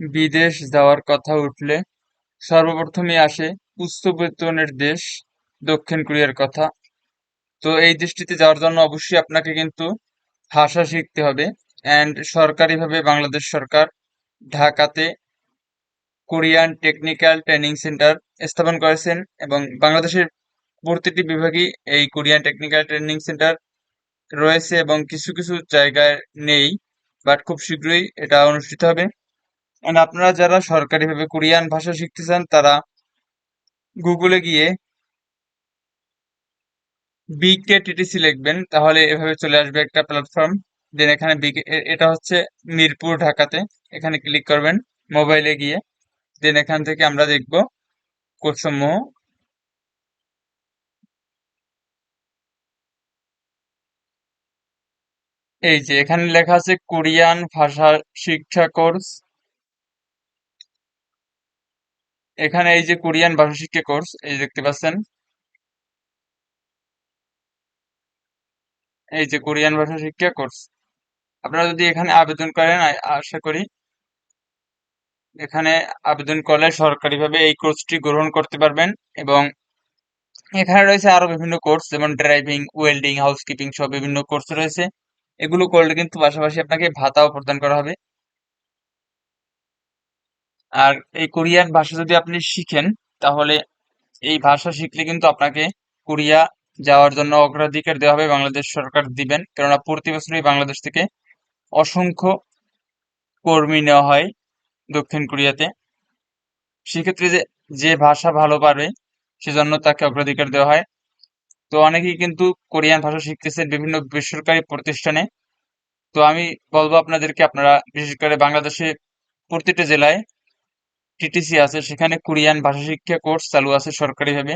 বিদেশ যাওয়ার কথা উঠলে সর্বপ্রথমে আসে উচ্চ বেতনের দেশ, দক্ষিণ কোরিয়ার কথা। তো এই দেশটিতে যাওয়ার জন্য অবশ্যই আপনাকে কিন্তু ভাষা শিখতে হবে অ্যান্ড সরকারিভাবে বাংলাদেশ সরকার ঢাকাতে কোরিয়ান টেকনিক্যাল ট্রেনিং সেন্টার স্থাপন করেছেন এবং বাংলাদেশের প্রতিটি বিভাগই এই কোরিয়ান টেকনিক্যাল ট্রেনিং সেন্টার রয়েছে এবং কিছু কিছু জায়গায় নেই বাট খুব শীঘ্রই এটা অনুষ্ঠিত হবে। And আপনারা যারা সরকারিভাবে কোরিয়ান ভাষা শিখতে চান, তারা গুগলে গিয়ে বিকে টিটিসি লিখবেন। তাহলে এভাবে চলে আসবে একটা প্ল্যাটফর্ম দেন এখানে বিকে এটা হচ্ছে মিরপুর ঢাকাতে। এখানে ক্লিক করবেন মোবাইলে গিয়ে। দেন এখান থেকে আমরা দেখব কোর্সসমূহ এই যে এখানে লেখা আছে কোরিয়ান ভাষা শিক্ষা কোর্স। এখানে এই যে কোরিয়ান ভাষা শিক্ষা কোর্স, এই দেখতে পাচ্ছেন। এই যে কোরিয়ান ভাষা শিক্ষা কোর্স। আপনারা যদি এখানে আবেদন করেন আশা করি এখানে আবেদন করলে সরকারিভাবে এই কোর্সটি গ্রহণ করতে পারবেন এবং এখানে রয়েছে আরও বিভিন্ন কোর্স, যেমন ড্রাইভিং, ওয়েল্ডিং, হাউসকিপিং সব বিভিন্ন কোর্স রয়েছে। এগুলো করলে কিন্তু পাশাপাশি আপনাকে ভাতাও প্রদান করা হবে। আর এই কোরিয়ান ভাষা যদি আপনি শিখেন, তাহলে এই ভাষা শিখলে কিন্তু আপনাকে কোরিয়া যাওয়ার জন্য অগ্রাধিকার দেওয়া হবে, বাংলাদেশ সরকার দিবেন। কেননা প্রতি বছরই বাংলাদেশ থেকে অসংখ্য কর্মী নেওয়া হয় দক্ষিণ কোরিয়াতে। সেক্ষেত্রে যে যে ভাষা ভালো পারবে, সেজন্য তাকে অগ্রাধিকার দেওয়া হয়। তো অনেকেই কিন্তু কোরিয়ান ভাষা শিখতেছেন বিভিন্ন বেসরকারি প্রতিষ্ঠানে। তো আমি বলব আপনাদেরকে, আপনারা বিশেষ করে বাংলাদেশে প্রতিটা জেলায় টিটিসি আছে, সেখানে কোরিয়ান ভাষা শিক্ষা কোর্স চালু আছে সরকারিভাবে।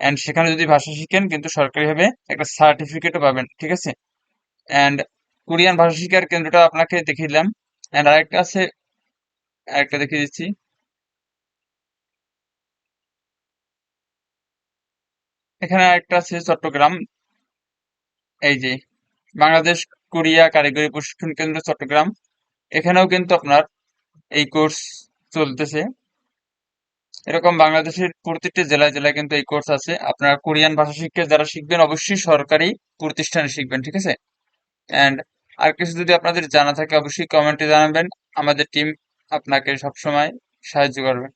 অ্যান্ড সেখানে যদি ভাষা শিখেন, কিন্তু সরকারিভাবে একটা সার্টিফিকেটও পাবেন, ঠিক আছে? অ্যান্ড কোরিয়ান ভাষা শিক্ষার কেন্দ্রটা আপনাকে দেখিয়ে দিলাম। অ্যান্ড আরেকটা আছে, আরেকটা দেখিয়ে দিচ্ছি। এখানে আরেকটা আছে চট্টগ্রাম। এই যে, বাংলাদেশ কোরিয়া কারিগরি প্রশিক্ষণ কেন্দ্র চট্টগ্রাম। এখানেও কিন্তু আপনার এই কোর্স চলতেছে। এরকম বাংলাদেশের প্রতিটি জেলায় জেলায় কিন্তু এই কোর্স আছে। আপনারা কোরিয়ান ভাষা শিক্ষা যারা শিখবেন, অবশ্যই সরকারি প্রতিষ্ঠানে শিখবেন, ঠিক আছে? অ্যান্ড আর কিছু যদি আপনাদের জানা থাকে, অবশ্যই কমেন্টে জানাবেন। আমাদের টিম আপনাকে সবসময় সাহায্য করবে।